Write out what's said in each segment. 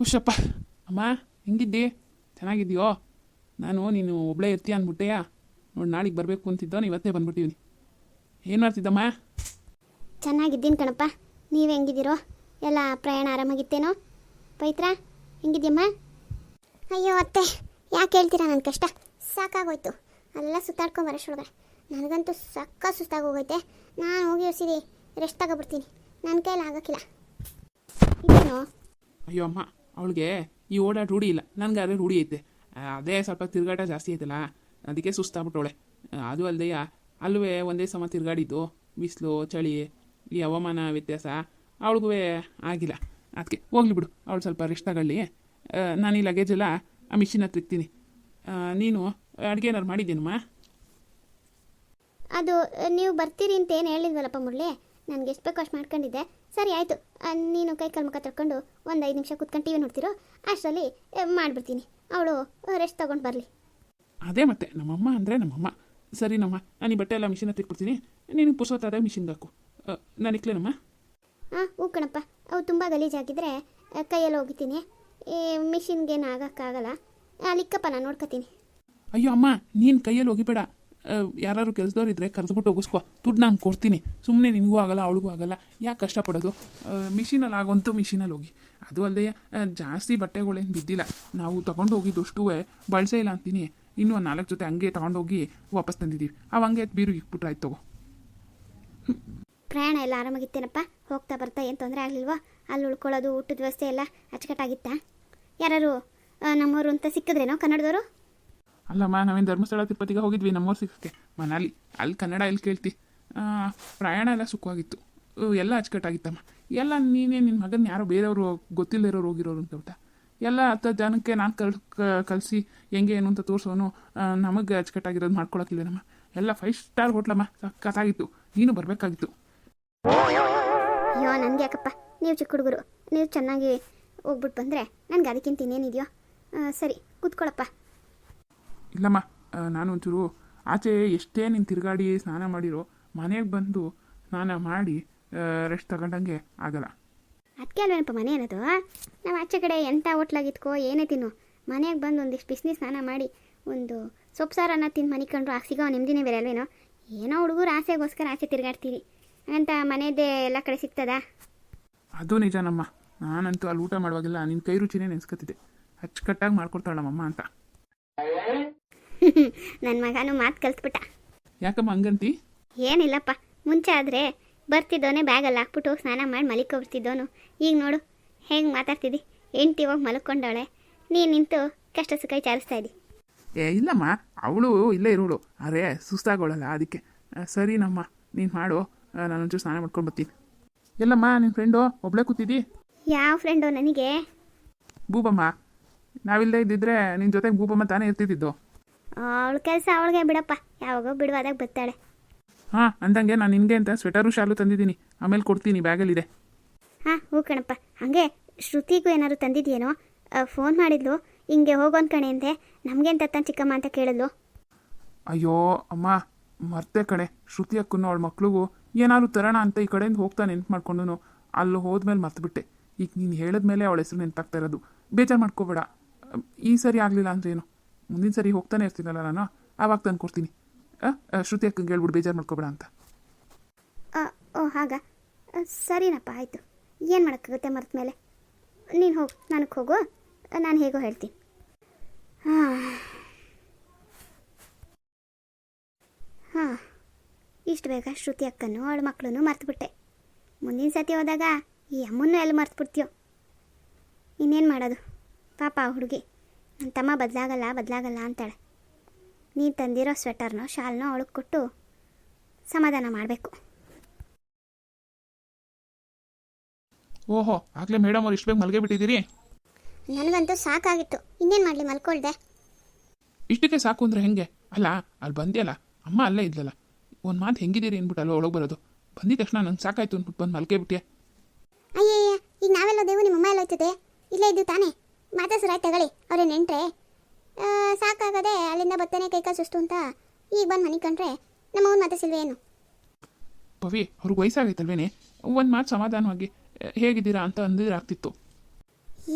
ಹುಷಪ್ಪ. ಅಮ್ಮ ಹೆಂಗಿದ್ದಿ? ಚೆನ್ನಾಗಿದ್ದೀಯೋ? ನಾನು ನೀನು ಒಬ್ಬಳೇ ಇರ್ತೀಯ ಅಂದ್ಬಿಟ್ಟೆಯ? ನೋಡಿ ನಾಳೆಗೆ ಬರಬೇಕು ಅಂತಿದ್ದೋ ಇವತ್ತೇ ಬಂದ್ಬಿಟ್ಟಿದ್ದೀನಿ ಏನು ಮಾಡ್ತಿದ್ದಮ್ಮ? ಚೆನ್ನಾಗಿದ್ದೀನಿ ಕಣಪ್ಪ. ನೀವು ಹೆಂಗಿದ್ದೀರೋ? ಎಲ್ಲ ಪ್ರಯಾಣ ಆರಾಮಾಗಿತ್ತೇನೋ? ಪವಿತ್ರ ಹೆಂಗಿದ್ಯಮ್ಮ? ಅಯ್ಯೋ ಅತ್ತೆ ಯಾಕೆ ಹೇಳ್ತೀರಾ ನನ್ನ ಕಷ್ಟ? ಸಾಕಾಗೋಯ್ತು. ಅಲ್ಲೆಲ್ಲ ಸುತ್ತಾಡ್ಕೊಂಡು ಬರೋಷ್ಟೊಳಗಡೆ ನನಗಂತೂ ಸಕ್ಕ ಸುಸ್ತಾಗೋಗೈತೆ. ನಾನು ಹೋಗಿ ಯೋಸಿರಿ ರೆಸ್ಟ್ ತಗೊಬಿಡ್ತೀನಿ. ನನ್ನ ಕೈಯಲ್ಲಿ ಆಗೋಕ್ಕಿಲ್ಲ. ಇದೇನೋ? ಅಯ್ಯೋ ಅಮ್ಮ ಅವಳಿಗೆ, ಈ ಓಡಾಟ ರೂಢಿ ಇಲ್ಲ ನನಗೆ ಅದೇ ರೂಢಿ ಐತೆ. ಅದೇ ಸ್ವಲ್ಪ ತಿರುಗಾಟ ಜಾಸ್ತಿ ಐತಲ್ಲ, ಅದಕ್ಕೆ ಸುಸ್ತಾಗ್ಬಿಟ್ಟವಳೆ. ಅದು ಅಲ್ಲದೆಯ ಅಲ್ಲವೇ ಒಂದೇ ಸಮ ತಿರುಗಾಡಿದ್ದು, ಬಿಸಿಲು, ಚಳಿ, ಈ ಹವಾಮಾನ ವ್ಯತ್ಯಾಸ, ಅವಳಿಗೂ ಆಗಿಲ್ಲ. ಅದಕ್ಕೆ ಹೋಗ್ಲಿ ಬಿಡು, ಅವಳು ಸ್ವಲ್ಪ ರೆಸ್ಟ್ ತಗೊಳ್ಳಿ. ನಾನು ಈ ಲಗೇಜ್ ಎಲ್ಲ ಆ ಮಿಷಿನ್ ಹತ್ರ ಇಕ್ತೀನಿ. ನೀನು ಅಡುಗೆ ಏನಾರು ಮಾಡಿದ್ದೀನಮ್ಮ? ಅದು, ನೀವು ಬರ್ತೀರಿ ಅಂತ ಏನು ಹೇಳಿದ್ವಲ್ಲಪ್ಪ ಮುರಳಿ? ನನಗೆ ಎಷ್ಟು ಬೇಕೋ ಅಷ್ಟು ಮಾಡ್ಕೊಂಡಿದ್ದೆ. ಸರಿ ಆಯಿತು. ನೀನು ಕೈ ಕಾಲು ಮುಖ ತಡ್ಕೊಂಡು ಒಂದು ಐದು ನಿಮಿಷ ಕುತ್ಕೊಂಡು ಟಿ ವಿ ನೋಡ್ತಿರೋ? ಅಷ್ಟರಲ್ಲಿ ಮಾಡಿಬಿಡ್ತೀನಿ. ಅವಳು ರೆಸ್ಟ್ ತಗೊಂಡು ಬರಲಿ. ಅದೇ ಮತ್ತೆ ನಮ್ಮಮ್ಮ ಅಂದರೆ ನಮ್ಮಮ್ಮ. ಸರಿ ನಮ್ಮ ನಾನು ಈ ಬಟ್ಟೆ ಎಲ್ಲ ಮಿಷಿನ್ ಹತ್ರ ಇಟ್ಬಿಡ್ತೀನಿ. ನೀನು ಪುರ್ಸೊತ್ತಾದಾಗ ಮಿಷಿನ್ಗೆ ಹಾಕು. ನಾನು ಇಕ್ಲೇನಮ್ಮ? ಹಾಂ ಹೂ ಕಣಪ್ಪ. ಅವು ತುಂಬ ಗಲೀಜಾಗಿದ್ದರೆ ಕೈಯಲ್ಲಿ ಹೋಗಿತೀನಿ ಈ ಮಿಷಿನ್ಗೇನು ಆಗೋಕ್ಕಾಗಲ್ಲ ಅಲ್ಲಿಕ್ಕಪ್ಪ ನಾನು ನೋಡ್ಕೋತೀನಿ. ಅಯ್ಯೋ ಅಮ್ಮ ನೀನು ಕೈಯಲ್ಲಿ ಹೋಗಿಬೇಡ ಯಾರು ಕೆಲಸದವ್ರು ಇದ್ರೆ ಕರೆದ್ಬಿಟ್ಟು ಹೋಗಿಸ್ಕೊ. ದುಡ್ಡು ನಾನು ಕೊಡ್ತೀನಿ. ಸುಮ್ಮನೆ ನಿನಗೂ ಆಗಲ್ಲ, ಅವಳಿಗೂ ಆಗಲ್ಲ. ಯಾಕೆ ಕಷ್ಟಪಡೋದು? ಮಿಷಿನಲ್ಲಿ ಆಗೋಂಥ ಮಿಷಿನಲ್ಲಿ ಹೋಗಿ. ಅದು ಅಲ್ಲದೆ ಜಾಸ್ತಿ ಬಟ್ಟೆಗಳೇನು ಬಿದ್ದಿಲ್ಲ. ನಾವು ತೊಗೊಂಡು ಹೋಗಿದ್ದಷ್ಟು ಬಳಸೇ ಇಲ್ಲ ಅಂತೀನಿ. ಇನ್ನೂ ಒಂದು ನಾಲ್ಕು ಜೊತೆ ಹಂಗೆ ತಗೊಂಡೋಗಿ ವಾಪಸ್ ತಂದಿದ್ದೀವಿ. ಅವ ಹಂಗೆ ಬೀರು ಇಕ್ಬಿಟ್ರೆ, ಆಯ್ತು ತಗೋ. ಪ್ರಯಾಣ ಎಲ್ಲ ಆರಾಮಾಗಿತ್ತೇನಪ್ಪ? ಹೋಗ್ತಾ ಬರ್ತಾ ಏನು ತೊಂದರೆ ಆಗಲಿಲ್ವಾ? ಅಲ್ಲಿ ಉಳ್ಕೊಳ್ಳೋದು, ಊಟದ ವ್ಯವಸ್ಥೆ ಎಲ್ಲ ಅಚ್ಚುಕಟ್ಟಾಗಿತ್ತಾ? ಯಾರು ನಮ್ಮವರು ಅಂತ ಸಿಕ್ಕಿದ್ರೇನೋ, ಕನ್ನಡದವರು? ಅಲ್ಲಮ್ಮ ನಾವೇನು ಧರ್ಮಸ್ಥಳ ತಿರುಪತಿಗೆ ಹೋಗಿದ್ವಿ ನಮ್ಮೂರು ಸಿಕ್ಕಕ್ಕೆ ಮನಾಲಿ, ಅಲ್ಲಿ ಕನ್ನಡ ಎಲ್ಲಿ ಕೇಳ್ತಿ? ಪ್ರಯಾಣ ಎಲ್ಲ ಸುಖವಾಗಿತ್ತು. ಎಲ್ಲ ಅಚ್ಚುಕಟ್ಟಾಗಿತ್ತಮ್ಮ. ಎಲ್ಲ ನೀನೇ ನಿನ್ನ ಮಗನ ಯಾರೋ ಬೇರೆಯವರು ಗೊತ್ತಿಲ್ಲದಿರೋರು ಹೋಗಿರೋರು ಅಂತ ಎಲ್ಲ ಹತ್ತು ಜನಕ್ಕೆ ನಾನು ಕಲ್ ಕಲಿಸಿ ಹೆಂಗೆ, ಏನು ಅಂತ ತೋರಿಸೋನು ನಮಗೆ ಅಚ್ಚುಕಟ್ಟಾಗಿರೋದು ಮಾಡ್ಕೊಳಕ್ಕಿಲ್ಲನಮ್ಮ ಎಲ್ಲ ಫೈವ್ ಸ್ಟಾರ್ ಹೋಟ್ಲಮ್ಮ. ಸಖತ್ತಾಗಿತ್ತು. ನೀನು ಬರಬೇಕಾಗಿತ್ತು. ಅಯ್ಯೋ ನನಗೆ ಯಾಕಪ್ಪ? ನೀವು ಚಿಕ್ಕ ಹುಡುಗರು. ನೀವು ಚೆನ್ನಾಗಿ ಹೋಗ್ಬಿಟ್ಟು ಬಂದರೆ ನನಗೆ ಅದಕ್ಕಿಂತ ಇನ್ನೇನಿದೆಯೋ ಸರಿ ಕೂತ್ಕೊಳ್ಳಪ್ಪ ಇಲ್ಲಮ್ಮ ಆ, ನಾನು ಒಂಚೂರು ಆಚೆ ಎಷ್ಟೇ ನೀನು ತಿರುಗಾಡಿ ಸ್ನಾನ ಮಾಡಿರೋ ಮನೆಗೆ ಬಂದು ಸ್ನಾನ ಮಾಡಿ ರೆಸ್ಟ್ ತಗೊಂಡಂಗೆ ಆಗಲ್ಲ. ಅದಕ್ಕೆ ಅಲ್ವೇನಪ್ಪ ಮನೆ ಅನ್ನೋದು ನಾವು ಆಚೆ ಕಡೆ ಎಂಥ ಹೋಟ್ಲಾಗಿತ್ಕೋ ಏನೇ ತಿನ್ನು. ಮನೆಗೆ ಬಂದು ಒಂದಿಷ್ಟು ಬಿಸಿನಿ ಸ್ನಾನ ಮಾಡಿ ಒಂದು ಸೊಪ್ಪು ಸಾರನ್ನ ತಿಂದು ಮನೆ ಕಂಡ್ರು ಆಗ ಸಿಗೋ ನೆಮ್ಮದಿನೇ ಬೇರೆ ಅಲ್ವೇನೋ? ಏನೋ ಹುಡುಗರು ಆಸೆಗೋಸ್ಕರ ಆಚೆ ತಿರುಗಾಡ್ತೀರಿ. ಅಂತ ಮನೆಯದೇ ಎಲ್ಲ ಕಡೆ ಸಿಗ್ತದಾ? ಅದು ನಿಜನಮ್ಮ. ನಾನಂತೂ ಅಲ್ಲಿ ಊಟ ಮಾಡುವಾಗೆಲ್ಲ ನಿನ್ನ ಕೈ ರುಚಿನೇ ನೆನೆಸ್ಕೊತಿದ್ದೆ. ಅಚ್ಚುಕಟ್ಟಾಗಿ ಮಾಡ್ಕೊಡ್ತಾಳೆ ನಮ್ಮಮ್ಮ ಅಂತ. ನನ್ನ ಮಗನು ಮಾತು ಕಲ್ತ್ಬಿಟ್ಟ. ಯಾಕಮ್ಮ ಹಂಗಂತಿ? ಏನಿಲ್ಲಪ್ಪ ಮುಂಚೆ ಆದರೆ ಬರ್ತಿದ್ದೋನೆ ಬ್ಯಾಗಲ್ಲಿ ಹಾಕ್ಬಿಟ್ಟು ಸ್ನಾನ ಮಾಡಿ ಮಲಿಕೊಬಿಡ್ತಿದ್ದೋನು ಈಗ ನೋಡು ಹೇಗೆ ಮಾತಾಡ್ತಿದ್ದಿ? ಹೆಂಡ್ತಿ ಹೋಗಿ ಮಲ್ಕೊಂಡವಳೆ ನೀನು ನಿಂತು ಕಷ್ಟ ಸುಖ ವಿಚಾರಿಸ್ತಾ ಇದ್ದಿ. ಏ ಇಲ್ಲಮ್ಮ ಅವಳು ಇಲ್ಲೇ ಇರೋಳು. ಅರೇ ಸುಸ್ತಾಗೋಳಲ್ಲ ಅದಕ್ಕೆ. ಸರಿ ನಮ್ಮ ನೀನು ಮಾಡು. ನಾನೊಂಚೂರು ಸ್ನಾನ ಮಾಡ್ಕೊಂಡು ಬರ್ತೀನಿ. ಎಲ್ಲಮ್ಮ ನಿನ್ನ ಫ್ರೆಂಡು ಒಬ್ಳೆ ಕೂತಿದ್ದಿ? ಯಾವ ಫ್ರೆಂಡು ನನಗೆ? ಬೂಬಮ್ಮ ನಾವಿಲ್ಲದೆ ಇದ್ದಿದ್ರೆ ನಿನ್ನ ಜೊತೆಗೆ ಬೂಬಮ್ಮ ತಾನೇ ಇರ್ತಿದ್ದಿದ್ದು. ಅವಳ ಕೆಲಸ ಅವಳಿಗೆ ಬಿಡಪ್ಪ. ಯಾವಾಗೋ ಬಿಡುವಾದಾಗ ಬರ್ತಾಳೆ. ಹಾಂ ಅಂದಂಗೆ ನಾನು ನಿನಗೆ ಅಂತ ಸ್ವೆಟರು ಶಾಲು ತಂದಿದ್ದೀನಿ. ಆಮೇಲೆ ಕೊಡ್ತೀನಿ ಬ್ಯಾಗಲ್ಲಿದೆ. ಹಾಂ ಹೂ ಕಣಪ್ಪ. ಹಂಗೆ ಶ್ರುತಿಗೂ ಏನಾದ್ರು ತಂದಿದ್ಯೇನೋ? ಫೋನ್ ಮಾಡಿದ್ಲು. ಹಿಂಗೆ ಹೋಗೋನ್ ಕಣೆ ಅಂದೆ. ನಮ್ಗೆ ಅಂತ ತನ್ನ ಚಿಕ್ಕಮ್ಮ ಅಂತ ಕೇಳಿದ್ಲು. ಅಯ್ಯೋ ಅಮ್ಮ ಮರ್ತೆ ಕಣೆ. ಶ್ರುತಿ ಅಕ್ಕನ ಅವಳ ಮಕ್ಳಿಗೂ ಏನಾದ್ರು ತರೋಣ ಅಂತ ಈ ಕಡೆಯಿಂದ ಹೋಗ್ತಾ ನೆನ್ಪು ಮಾಡ್ಕೊಂಡು ಅಲ್ಲಿ ಹೋದ್ಮೇಲೆ ಮರ್ತುಬಿಟ್ಟೆ. ಈಗ ನೀನು ಹೇಳಿದ್ಮೇಲೆ ಅವಳ ಹೆಸರು ನೆನಪಾಗ್ತಾ ಇರೋದು. ಬೇಜಾರು ಮಾಡ್ಕೋಬೇಡ. ಈ ಸರಿ ಆಗಲಿಲ್ಲ ಅಂದ್ರೇನು ಏನು? ಮುಂದಿನ ಸರಿ ಹೋಗ್ತಾನೆ ಇರ್ತೀನಲ್ಲ ನಾನು. ಆವಾಗ ತಂದು ಕೊಡ್ತೀನಿ. ಶ್ರುತಿ ಅಕ್ಕಂಗೆ ಹೇಳ್ಬಿಡು, ಬೇಜಾರು ಮಾಡ್ಕೋಬೇಡ ಅಂತ. ಓ, ಹಾಗಾ. ಸರಿನಪ್ಪ, ಆಯಿತು. ಏನು ಮಾಡೋಕ್ಕಾಗುತ್ತೆ ಮರ್ತ ಮೇಲೆ? ನೀನು ಹೋಗು, ನನಗೆ ಹೋಗು. ನಾನು ಹೇಗೋ ಹೇಳ್ತೀನಿ. ಹಾಂ ಹಾಂ. ಇಷ್ಟು ಬೇಗ ಶ್ರುತಿ ಅಕ್ಕನೂ ಅವಳ ಮಕ್ಕಳನ್ನು ಮರ್ತುಬಿಟ್ಟೆ. ಮುಂದಿನ ಸತಿ ಹೋದಾಗ ಈ ಅಮ್ಮನ್ನು ಎಲ್ಲಿ ಮರ್ತುಬಿಡ್ತೀಯೋ? ಇನ್ನೇನು ಮಾಡೋದು? ಪಾಪ ಹುಡುಗಿ. ತಮ್ಮ ಬದಲಾಗಲ್ಲ ಬದಲಾಗಲ್ಲ ಅಂತಾಳೆ. ನೀನು ತಂದಿರೋ ಸ್ವೆಟರ್ನೋ ಶಾಲ್ನೋ ಅವಳಿಗೆ ಕೊಟ್ಟು ಸಮಾಧಾನ ಮಾಡಬೇಕು. ಓಹೋ ಆಗಲೇ ಮೇಡಮ್ ಅವ್ರು ಇಷ್ಟು ಬೇಗ ಮಲ್ಗೆ ಬಿಟ್ಟಿದ್ದೀರಿ? ನನಗಂತೂ ಸಾಕಾಗಿತ್ತು. ಇನ್ನೇನು ಮಾಡಲಿ ಮಲ್ಕೊಳ್ದೆ. ಇಷ್ಟಕ್ಕೆ ಸಾಕು ಅಂದ್ರೆ ಹೆಂಗೆ? ಅಲ್ಲ ಅಲ್ಲಿ ಬಂದಿಯಲ್ಲ ಅಮ್ಮ ಅಲ್ಲೇ ಇದ್ಲಲ್ಲ. ಒಂದು ಮಾತು ಹೆಂಗಿದ್ದೀರಿ ಅಂದ್ಬಿಟ್ಟು ಅಲ್ಲ ಒಳಗೆ ಬರೋದು. ಬಂದಿದ ತಕ್ಷಣ ನಂಗೆ ಸಾಕಾಯ್ತು ಅಂದ್ಬಿಟ್ಟು ಬಂದು ಮಲ್ಕೇ ಬಿಟ್ಟೆ ಅಯ್ಯಯ್ಯ ಈಗ ನಾವೆಲ್ಲ ದೇವು ನಿಮ್ಮ ಅಮ್ಮ ಎಲ್ಲ ಹೋಯ್ತದೆ? ಇಲ್ಲೇ ಇದ್ದು ತಾನೇ? ಮಾತಾಡ್ಸ್ರಾಯ್ತು ತಗೊಳ್ಳಿ. ಅವ್ರೇ ನೆಂಟ್ರೆ. ಸಾಕಾಗದೆ ಅಲ್ಲಿಂದ ಬತ್ತನೆ ಕೈ ಕಾಲು ಸುಸ್ತು ಅಂತ ಈಗ ಬಂದು ಮನೆ ಕಂಡ್ರೆ ನಮ್ಮ ಅವ್ನು ಮಾತಾಡ್ಸಿಲ್ವೇ ಏನು? ಪವಿ ಅವ್ರಿಗೆ ವಯಸ್ಸಾಗೈತಲ್ವೇನೆ? ಒಂದು ಮಾತು ಸಮಾಧಾನವಾಗಿ "ಎ, ಹೇಗಿದ್ದೀರಾ ಅಂತ ಅಂದಿದ್ರೆ ಆಗ್ತಿತ್ತು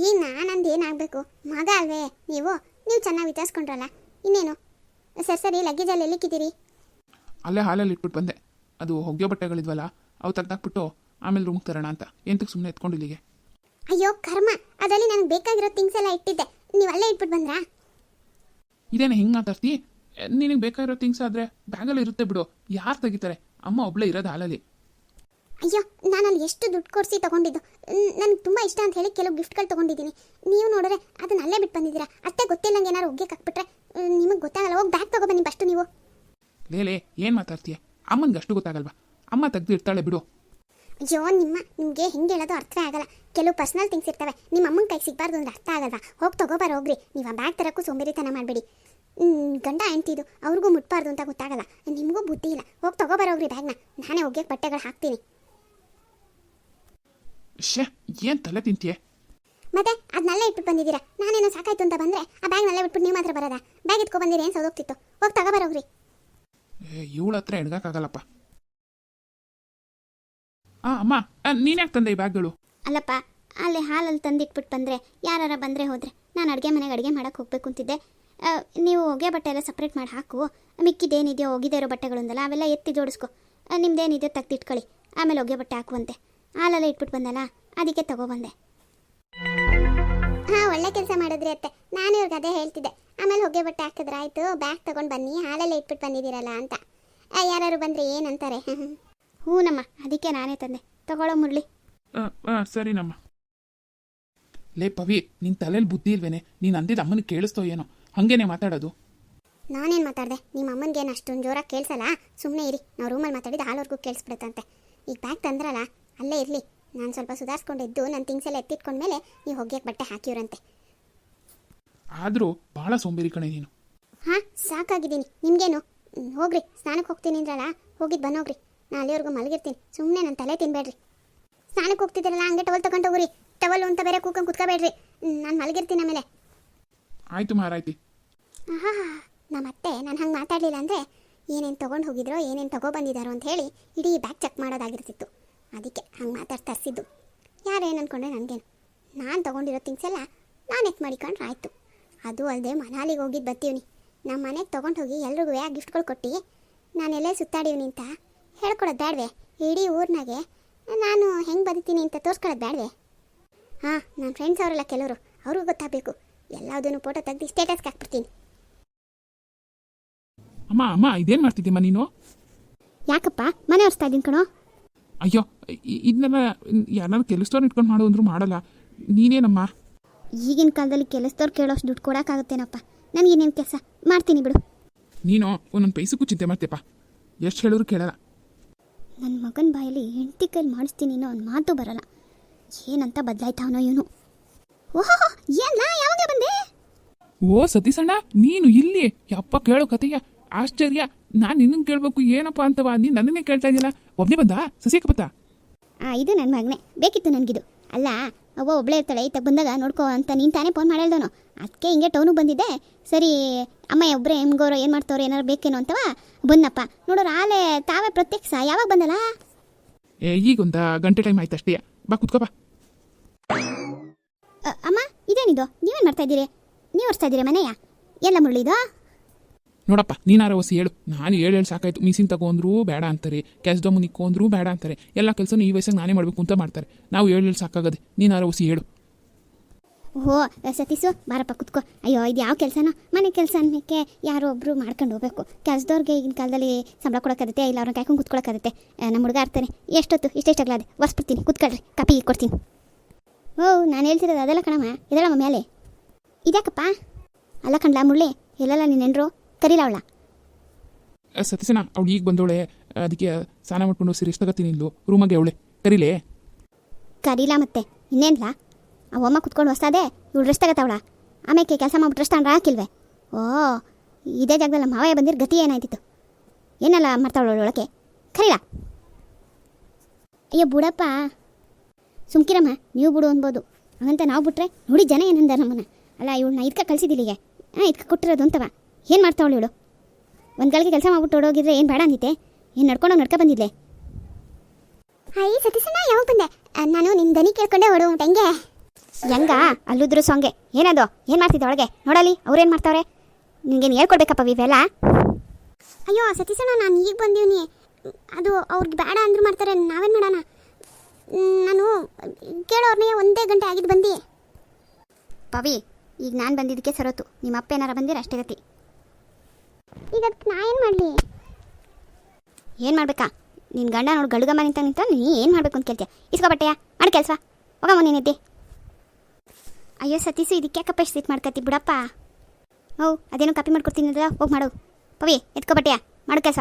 ಈಗ ನಾನಂದು ಏನಾಗಬೇಕು? ಮಗ ಅಲ್ವೇ? ನೀವು? ನೀವು ಚೆನ್ನಾಗಿ ವಿಚಾರಿಸ್ಕೊಂಡ್ರಲ್ಲ. ಇನ್ನೇನು? ಸರಿ ಸರಿ ಲಗೇಜಲ್ಲಿ ಎಲ್ಲಿಕ್ಕಿದ್ದೀರಿ? ಅಲ್ಲೇ ಹಾಲಲ್ಲಿ ಇಟ್ಬಿಟ್ಟು ಬಂದೆ. ಅದು ಹೊಗೆ ಬಟ್ಟೆಗಳಿದ್ವಲ್ಲ ಅವು ತೆಗ್ದಾಕ್ಬಿಟ್ಟು ಆಮೇಲೆ ರೂಮ್ಗೆ ತರೋಣ ಅಂತ. ಎಂತಕ್ಕೆ ಸುಮ್ಮನೆ ಎತ್ಕೊಂಡು ಇಲ್ಲಿಗೆ ಅಯ್ಯೋ ಕರ್ಮ. ಅದರಲ್ಲಿ ನನಗೆ ಬೇಕಾಗಿರೋ ಥಿಂಗ್ಸ್ ಎಲ್ಲ ಇಟ್ಟಿದ್ದೆ. ನೀವು ಅಲ್ಲೇ ಇಟ್ಬಿಟ್ಟು ಬಂದ್ರಾ? ಇದೇನು ಹಿಂಗೆ ಮಾತಾಡ್ತಿ? ನಿನಗೆ ಬೇಕಾಗಿರೋ ಥಿಂಗ್ಸ್ ಆದರೆ ಬ್ಯಾಗಲ್ಲಿ ಇರುತ್ತೆ ಬಿಡು. ಯಾರು ತೆಗಿತಾರೆ? ಅಮ್ಮ ಒಬ್ಳೇ ಇರೋದು ಹಾಲಲ್ಲಿ. ಅಯ್ಯೋ ನಾನು ಅಲ್ಲಿ ಎಷ್ಟು ದುಡ್ಡು ಕೊಡಿಸಿ ತೊಗೊಂಡಿದ್ದು? ನನಗೆ ತುಂಬ ಇಷ್ಟ ಅಂತ ಹೇಳಿ ಕೆಲವು ಗಿಫ್ಟ್ಗಳು ತೊಗೊಂಡಿದ್ದೀನಿ. ನೀವು ನೋಡಿದ್ರೆ ಅದನ್ನ ಅಲ್ಲೇ ಬಿಟ್ಟು ಬಂದಿದ್ದೀರಾ? ಅಷ್ಟೇ ಗೊತ್ತಿಲ್ಲಂಗೆ ಏನಾರು ಒಗ್ಗಕ್ಕೆ ಹಾಕ್ಬಿಟ್ರೆ. ನಿಮಗೆ ಗೊತ್ತಾಗಲ್ಲ ಹೋಗಿ ಬ್ಯಾಗ್ ತೊಗೊಬನ್ನಿ ಫಸ್ಟು ನೀವು. ಲೇ ಏನು ಮಾತಾಡ್ತೀಯ? ಅಮ್ಮನಿಗೆ ಅಷ್ಟು ಗೊತ್ತಾಗಲ್ವಾ? ಅಮ್ಮ ತೆಗ್ದು ಇರ್ತಾಳೆ ಬಿಡು. ಅಯ್ಯೋ ನಿಮ್ಮ ನಿಮಗೆ ಹೆಂಗೆ ಹೇಳೋದು ಅರ್ಥವೇ ಆಗಲ್ಲ. ಕೆಲವು ಪರ್ಸನಲ್ ಥಿಂಗ್ಸ್ ಇರ್ತವೆ. ನಿಮ್ಮ ಅಮ್ಮನ ಕೈಗೆ ಸಿಗಬಾರ್ದು ಅಂದ್ರೆ ಅರ್ಥ ಆಗಲ್ವಾ? ಹೋಗಿ ತಗೋಬಾರ ಹೋಗ್ರಿ. ನೀವು ಆ ಬ್ಯಾಗ್ ತರಕ್ಕೂ ಸೋಂಬೇರಿತನ ಮಾಡಬೇಡಿ. ಗಂಡ ಹೆಂಡ್ತಿದು ಅವ್ರಿಗೂ ಮುಟ್ಬಾರ್ದು ಅಂತ ಗೊತ್ತಾಗಲ್ಲ. ನಿಮಗೂ ಬುದ್ಧಿ ಇಲ್ಲ. ಹೋಗಿ ತಗೋಬಾರ ಹೋಗ್ರಿ ಬ್ಯಾಗ್ನ ನಾನೇ ಒಗ್ಗೆ ಬಟ್ಟೆಗಳು ಹಾಕ್ತೀನಿ. ಶೇ ಏನು ತಲೆ ತಿಂತೀಯ? ಮತ್ತೆ ಅದನ್ನೆಲ್ಲ ಇಟ್ಬಿಟ್ಟು ಬಂದಿದ್ದೀರಾ? ನಾನೇನೋ ಸಾಕಾಯ್ತು ಅಂತ ಬಂದ್ರೆ ಆ ಬ್ಯಾಗ್ನಲ್ಲೇ ಬಿಟ್ಬಿಟ್ಟು ನೀವು ಮಾತ್ರ ಬರೋದಾ? ಬ್ಯಾಗ್ ಇಟ್ಕೊ ಬಂದಿರಿ ಏನು ಸೌದೋಗ್ತಿತ್ತು? ಹೋಗಿ ತಗೋಬಾರ ಹೋಗ್ರಿ. ಇವಳ ಹತ್ರ ಎಡ್ಗಕ್ಕಾಗಲ್ಲಪ್ಪ ಆ ಅಮ್ಮ ನೀನ್ಯಾಕೆ ತಂದೆ ಈ ಬ್ಯಾಗ್ಗಳು? ಅಲ್ಲಪ್ಪ ಅಲ್ಲಿ ಹಾಲಲ್ಲಿ ತಂದಿಟ್ಬಿಟ್ಟು ಬಂದ್ರೆ ಯಾರಾರ ಬಂದ್ರೆ ಹೋದ್ರೆ ನಾನು ಅಡುಗೆ ಮನೆಗೆ ಅಡುಗೆ ಮಾಡೋಕೆ ಹೋಗ್ಬೇಕು ಅಂತಿದ್ದೆ. ನೀವು ಹೊಗೆ ಬಟ್ಟೆ ಎಲ್ಲ ಸಪ್ರೇಟ್ ಮಾಡಿ ಹಾಕು. ಮಿಕ್ಕಿದೇನಿದೆಯೋ ಒಗಿದೇ ಇರೋ ಬಟ್ಟೆಗಳೊಂದಲ್ಲ ಅವೆಲ್ಲ ಎತ್ತಿ ಜೋಡಿಸ್ಕೊ. ನಿಮ್ದೇನಿದೆಯೋ ತೆಗ್ದಿಟ್ಕೊಳ್ಳಿ. ಆಮೇಲೆ ಹೊಗೆ ಬಟ್ಟೆ ಹಾಕುವಂತೆ. ಹಾಲೆಲ್ಲ ಇಟ್ಬಿಟ್ಟು ಬಂದಲ್ಲ ಅದಕ್ಕೆ ತಗೊಬಂದೆ. ಹಾಂ ಒಳ್ಳೆ ಕೆಲಸ ಮಾಡಿದ್ರಿ ಅತ್ತೆ. ನಾನು ಇವ್ರಿಗೆ ಅದೇ ಹೇಳ್ತಿದ್ದೆ. ಆಮೇಲೆ ಹೊಗೆ ಬಟ್ಟೆ ಹಾಕಿದ್ರೆ ಆಯಿತು ಬ್ಯಾಗ್ ತೊಗೊಂಡು ಬನ್ನಿ ಹಾಲೆಲ್ಲ ಇಟ್ಬಿಟ್ಟು ಬಂದಿದ್ದೀರಲ್ಲ ಅಂತ. ಯಾರು ಬಂದರೆ ಏನಂತಾರೆ? ಹ್ಞೂನಮ್ಮ ಅದಕ್ಕೆ ನಾನೇ ತಂದೆ. ತಗೊಳ್ಳೋ ಮುರಳಿ. ಸರಿನಮ್ಮ ಲೇ ಪವಿ ನಿನ್ನ ತಲೆಯಲ್ಲಿ ಬುದ್ಧಿ ಇಲ್ವೇನೆ? ನೀನು ಅಂದಿದ್ದು ಅಮ್ಮನ ಕೇಳಿಸ್ತೋ ಏನೋ? ಹಂಗೇನೆ ಮಾತಾಡೋದು? ನಾನೇನು ಮಾತಾಡಿದೆ? ನಿಮ್ಮ ಅಮ್ಮನಿಗೇನು ಅಷ್ಟೊಂದು ಜೋರಾಗಿ ಕೇಳಿಸಲ್ಲ? ಸುಮ್ಮನೆ ಇರಿ ನಾವು ರೂಮಲ್ಲಿ ಮಾತಾಡಿದ ಹಾಲವರೆಗೂ ಕೇಳಿಸ್ಬಿಡುತ್ತಂತೆ. ಈಗ ಬ್ಯಾಗ್ ತಂದ್ರಲ್ಲ ಅಲ್ಲೇ ಇರಲಿ. ನಾನು ಸ್ವಲ್ಪ ಸುಧಾರಿಸ್ಕೊಂಡಿದ್ದು ನನ್ನ ತಿಂಗ್ಸೆಲ್ಲ ಎತ್ತಿಟ್ಕೊಂಡ್ಮೇಲೆ ನೀವು ಹೊಗ್ಯಕ್ಕೆ ಬಟ್ಟೆ ಹಾಕಿವ್ರಂತೆ. ಆದರೂ ಭಾಳ ಸೋಂಬೇರಿ ಕಣೆ ನೀನು. ಹಾಂ ಸಾಕಾಗಿದ್ದೀನಿ. ನಿಮಗೇನು? ಹೋಗ್ರಿ. ಸ್ನಾನಕ್ಕೆ ಹೋಗ್ತೀನಿ ಅಂದ್ರಲ್ಲ ಹೋಗಿದ್ದು ಬನ್ನೋಗ್ರಿ ನಾನು ಅಲ್ಲಿವರೆಗೂ ಮಲಗಿರ್ತೀನಿ. ಸುಮ್ಮನೆ ನನ್ನ ತಲೆ ತಿನ್ಬೇಡ್ರಿ. ಸ್ನಾನಕ್ಕೆ ಹೋಗ್ತಿದ್ದೀರಲ್ಲ ಹಂಗೆ ಟವಲ್ ತಗೊಂಡು ಹೋಗ್ರಿ. ಟವಲ್ ಅಂತ ಬೇರೆ ಕೂಕೊಂಡು ಕುತ್ಕೋಬೇಡ್ರಿ. ನಾನು ಮಲಗಿರ್ತೀನಿ ಆಮೇಲೆ. ಆಯಿತು ಮಾರಾಯ್ತಿ ಆಹಾ ನಮ್ಮ ಅತ್ತೆ ನಾನು ಹಂಗೆ ಮಾತಾಡಲಿಲ್ಲ ಅಂದರೆ ಏನೇನು ತೊಗೊಂಡು ಹೋಗಿದ್ರೋ ಏನೇನು ತಗೊಬಂದಿದ್ದಾರೋ ಅಂತ ಹೇಳಿ ಇಡೀ ಬ್ಯಾಗ್ ಚೆಕ್ ಮಾಡೋದಾಗಿರ್ತಿತ್ತು. ಅದಕ್ಕೆ ಹಂಗೆ ಮಾತಾಡಿ ತರಿಸಿದ್ದು ಯಾರೇನು ಅಂದ್ಕೊಂಡ್ರೆ ನನಗೇನು. ನಾನು ತೊಗೊಂಡಿರೋ ಥಿಂಗ್ಸ್ ಎಲ್ಲ ನಾನು ಎತ್ ಮಾಡಿಕೊಂಡ್ರೆ ಆಯಿತು. ಅದು ಅಲ್ಲದೆ ಮನಾಲಿಗೆ ಹೋಗಿದ್ದು ಬರ್ತೀವಿ ನಮ್ಮ ಮನೆಗೆ ತೊಗೊಂಡು ಹೋಗಿ ಎಲ್ರಿಗೂ ಆ ಗಿಫ್ಟ್ಗಳು ಕೊಟ್ಟು ನಾನೆಲ್ಲೇ ಸುತ್ತಾಡೀವಿ ಅಂತ ಹೇಳ್ಕೊಡೋದು ಬೇಡವೆ ಇಡೀ ಊರಿನಾಗೆ ನಾನು ಹೆಂಗೆ ಬದುಕ್ತೀನಿ ಅಂತ ತೋರಿಸ್ಕೊಳ್ಳೋದು ಬೇಡವೆ ಹಾಂ ನನ್ನ ಫ್ರೆಂಡ್ಸ್ ಅವರೆಲ್ಲ ಕೆಲವರು ಅವ್ರಿಗೂ ಗೊತ್ತಾಗಬೇಕು. ಎಲ್ಲದನ್ನು ಫೋಟೋ ತೆಗ್ದು ಸ್ಟೇಟಸ್ಗೆ ಹಾಕ್ಬಿಡ್ತೀನಿ. ಅಮ್ಮ ಅಮ್ಮ ಇದೇನು ಮಾಡ್ತಿದ್ದೀಮ್ಮ ನೀನು? ಯಾಕಪ್ಪ? ಮನೆ ಒರೆಸ್ತಾ ಇದ್ದೀನಿ ಕಣೋ. ಅಯ್ಯೋ ಇದನ್ನೆಲ್ಲ ಯಾರು ಕೆಲಸದವ್ರು ಇಟ್ಕೊಂಡು ಮಾಡು ಅಂದ್ರೂ ಮಾಡಲ್ಲ. ನೀನೇನಮ್ಮ? ಈಗಿನ ಕಾಲದಲ್ಲಿ ಕೆಲಸದವ್ರು ಕೇಳೋಷ್ಟು ದುಡ್ಡು ಕೊಡೋಕ್ಕಾಗುತ್ತೇನಪ್ಪ. ನನಗೇನೇನು ಕೆಲಸ? ಮಾಡ್ತೀನಿ ಬಿಡು. ನೀನು ಒಂದೊಂದು ಪೈಸಕ್ಕೂ ಚಿಂತೆ ಮಾಡ್ತೀಯಪ್ಪ ಎಷ್ಟು ಹೇಳಿದ್ರು ಕೇಳಲ್ಲ. ನನ್ನ ಮಗನ ಬಾಯಲ್ಲಿ ಹೆಂಡತಿ ಕೈಲಿ ಮಾಡಿಸ್ತೀನಿ ಅನ್ನೋ ಒಂದು ಮಾತು ಬರಲ್ಲ. ಏನಂತ ಬದಲಾಯ್ತಾವನೋ ಇವನು? ಓಹೋ ಏನ ಯಾವಾಗ ಬಂದೆ? ಓ ಸತೀಸಣ್ಣ ನೀನು ಇಲ್ಲಿ ಯಪ್ಪ ಕೇಳು ಕತೆಯ ಆಶ್ಚರ್ಯ. ನಾನು ನಿನ್ನ ಕೇಳಬೇಕು ಏನಪ್ಪ ಅಂತವಾ ನೀನು ನನ್ನನ್ನೇ ಕೇಳ್ತಾ ಇದೆಯಲ್ಲ. ಒಬ್ಬನೇ ಬಂದ? ಸಸಿಯಕ್ಕೆ ಬತ್ತಾ ಆ ಇದು ನನ್ನ ಮಗನೇ. ಬೇಕಿತ್ತು ನನಗಿದು. ಅಲ್ಲ ಅವ್ವ ಒಬ್ಬಳೇ ಇರ್ತಾಳೆ ಈತ ಬಂದಾಗ ನೋಡ್ಕೋ ಅಂತ ನೀನು ತಾನೇ ಫೋನ್ ಮಾಡಿದವನು ಅದಕ್ಕೆ ಹಿಂಗೆ ಟೌನಿಗೆ ಬಂದಿದ್ದೆ. ಸರಿ ಅಮ್ಮ ಒಬ್ಬರೇ ಹೆಂಗೋರು ಏನು ಮಾಡ್ತವ್ರು ಏನಾರು ಬೇಕೇನೋ ಅಂತವ ಬಂದಪ್ಪ. ನೋಡೋರು ಆಲೆ ತಾವೇ ಪ್ರತ್ಯಕ್ಷ ಯಾವಾಗ ಬಂದಲ್ಲ? ಏ ಈಗೊಂದು ಗಂಟೆ ಟೈಮ್ ಆಯ್ತು ಅಷ್ಟೇ. ಬಾ ಕುತ್ಕೋ ಬಾ. ಅ, ಅಮ್ಮ ಇದೇನಿದು? ನೀವೇನು ಮಾಡ್ತಾ ಇದ್ದೀರಿ? ನೀವು ಒರೆಸ್ತಾ ಇದ್ದೀರಿ ಮನೆಯ? ಎಲ್ಲ ಮುರಳಿದು? ನೋಡಪ್ಪ ನೀನಾರ ಹೊಸಿ ಹೇಳು. ನಾನು ಹೇಳು ಹೇಳಿ ಸಾಕಾಯ್ತು. ಮಿಸಿನ್ ತಗೊಂಡ್ರು ಬೇಡ ಅಂತಾರೆ. ಕ್ಯಾಶ್ ಮುನಿಕ್ಕೋ ಅಂದ್ರೂ ಬೇಡ ಅಂತಾರೆ. ಎಲ್ಲ ಕೆಲಸನೂ ಈ ವಯಸ್ಸಾಗ ನಾನೇ ಮಾಡಬೇಕು ಅಂತ ಮಾಡ್ತಾರೆ. ನಾವು ಹೇಳು ಹೇಳಿ ಸಾಕಾಗದೆ. ನೀನಾರ ಹೊಸಿ ಹೇಳು. ಓಹೋ ಸತೀಸು ಬಾರಪ್ಪ ಕುತ್ಕೋ. ಅಯ್ಯೋ ಇದು ಯಾವ ಕೆಲಸನೋ? ಮನೆ ಕೆಲಸ ಅನ್ನಕ್ಕೆ ಯಾರೋ ಒಬ್ಬರು ಮಾಡ್ಕೊಂಡು ಹೋಗ್ಬೇಕು. ಕೆಲಸದವ್ರಿಗೆ ಈಗಿನ ಕಾಲದಲ್ಲಿ ಸಂಬಳ ಕೊಡೋಕ್ಕಾಗತ್ತೆ ಇಲ್ಲ ಅವ್ರನ್ನ ಕಾಯ್ಕೊಂಡು ಕುತ್ಕೊಳ್ಳೋಕ್ಕಾಗತ್ತೆ ಆ, ನಮ್ಮ ಹುಡುಗ ಇರ್ತಾನೆ. ಎಷ್ಟೊತ್ತು ಇಷ್ಟೆಷ್ಟಾಗ್ಲಾದೆ ಹೊಸ್ಬಿಡ್ತೀನಿ ಕುತ್ಕೊಳ್ರಿ. ಕಪಿ ಕೊಡ್ತೀನಿ. ಓ ನಾನು ಹೇಳ್ತಿರೋದು ಅದೆಲ್ಲ ಕಣಮ್ಮ. ಇದೆಲ್ಲಮ್ಮ ಮೇಲೆ? ಇದ್ಯಾಕಪ್ಪ? ಅಲ್ಲ ಕಣ್ಲಾ ಮುಳ್ಳಿ ಎಲ್ಲಲ್ಲ ನೀನೆನ್ರು ಕರೀಲ ಅವಳ? ಆ, ಸತೀಸಣ್ಣ ಅವಳು ಈಗ ಬಂದವಳೆ. ಅದಕ್ಕೆ ಸ್ನಾನ ಮಾಡ್ಕೊಂಡು ಸಿರಿ ತಗೋತೀನಿ ಇಲ್ಲು ರೂಮಾಗೆ ಅವಳೆ. ಕರಿಲೇ? ಕರೀಲ ಮತ್ತೆ ಇನ್ನೇನ್ಲ? ಅವಮ್ಮ ಕುತ್ಕೊಂಡು ಹೊಸ್ತಾದೆ ಇವಳು ರೆಸ್ಟ್ ತಗತ್ತವಳ ಆಮೇಲೆ ಕೆಲಸ ಮಾಡ್ಬಿಟ್ಟು ರೆಸ್ಟ್ ಅಂದ್ರೆ ಹಾಕಿಲ್ವೇ? ಓ ಇದೇ ಜಾಗದಲ್ಲಿ ಮಾವಯ್ಯ ಬಂದಿರ ಗತಿ ಏನಾಯ್ತಿತ್ತು? ಏನಲ್ಲ ಮಾಡ್ತಾವಳು ಒಳಗೆ ಕರೀಲ? ಅಯ್ಯೋ ಬುಡಪ್ಪ. ಸುಮ್ಕಿರಮ್ಮ ನೀವು ಬಿಡು ಅನ್ಬೋದು. ಹಂಗಂತ ನಾವು ಬಿಟ್ರೆ ನೋಡಿ ಜನ ಏನಂದ ನಮ್ಮನ್ನ. ಅಲ್ಲ ಇವಳನ್ನ ಇದ್ಕ ಕಳ್ಸಿದ್ದಿಲ್ಲಿಗೆ ಹಾಂ ಇದಕ್ಕೆ ಕೊಟ್ಟಿರೋದು ಅಂತವ. ಏನು ಮಾಡ್ತಾವಳು ಇವಳು? ಒಂದು ಗಳಿಗೆ ಕೆಲಸ ಮಾಡ್ಬಿಟ್ಟು ಓಡೋಗಿದ್ರೆ ಏನು ಬೇಡ ಅಂದಿತ್ತೆ ಏನು ನಡ್ಕೊಂಡು ನಡ್ಕೊ ಬಂದಿದ್ದೆ ಹಾಯ್ ಸತೀಶಣ್ಣ ಯಾವಾಗ ಬಂದೆ ನಾನು ನಿನ್ನ ದನಿ ಕೇಳ್ಕೊಂಡೆ ಹೊಡು ಹೆಂಗೆ? ಹೆಂಗ? ಅಲ್ಲುದ್ರು ಸೊಂಗೆ. ಏನದು? ಏನು ಮಾಡ್ತಿದ್ದೆ ಒಳಗೆ ನೋಡಲಿ ಅವ್ರೇನು ಮಾಡ್ತಾವ್ರೆ? ನಿನಗೇನು ಹೇಳ್ಕೊಡ್ಬೇಕಪ್ಪ ಇವೆಲ್ಲ ಅಯ್ಯೋ ಸತೀಶಣ್ಣ ನಾನು ಈಗ ಬಂದೀನಿ ಅದು ಅವ್ರಿಗೆ ಬೇಡ ಅಂದ್ರು ಮಾಡ್ತಾರೆ ನಾವೇನು ಮಾಡೋಣ? ನಾನು ಕೇಳೋರ್ನೇ ಒಂದೇ ಗಂಟೆ ಆಗಿದ್ದು ಬಂದು. ಪವಿ ಈಗ ನಾನು ಬಂದಿದ್ದಕ್ಕೆ ಸರೋತು. ನಿಮ್ಮ ಅಪ್ಪ ಏನಾರ ಬಂದಿರ ಅಷ್ಟೇ ಗತಿ. ಈಗ ನಾ ಏನು ಮಾಡಲಿ? ಏನು ಮಾಡ್ಬೇಕಾ? ನಿನ್ನ ಗಂಡ ನೋಡಿ ಗಡುಗಮ್ಮ ನಿಂತ ನಿಂತ ನೀ ಏನು ಮಾಡಬೇಕು ಅಂತ ಕೇಳ್ತೀಯ? ಇಸ್ಕೋ ಬಟ್ಟೆಯ ಮಾಡಿ ಕೆಲಸ. ಹೋಗಮ್ಮ ನೀನಿದ್ದೆ ಅಯ್ಯೋ ಸತೀಸು ಇದಕ್ಕೆ ಯಾಕಪ್ಪ ಸೀಟ್ ಮಾಡ್ಕತ್ತಿ? ಬಿಡಪ್ಪ. ಓ, ಅದೇನೋ ಕಾಪಿ ಮಾಡ್ಕೊಡ್ತೀನಿ ಹೋಗಿ ಮಾಡು. ಪವಿ, ಎತ್ಕೋ ಬಟ್ಟೆಯ ಮಾಡು ಕೆಲಸ.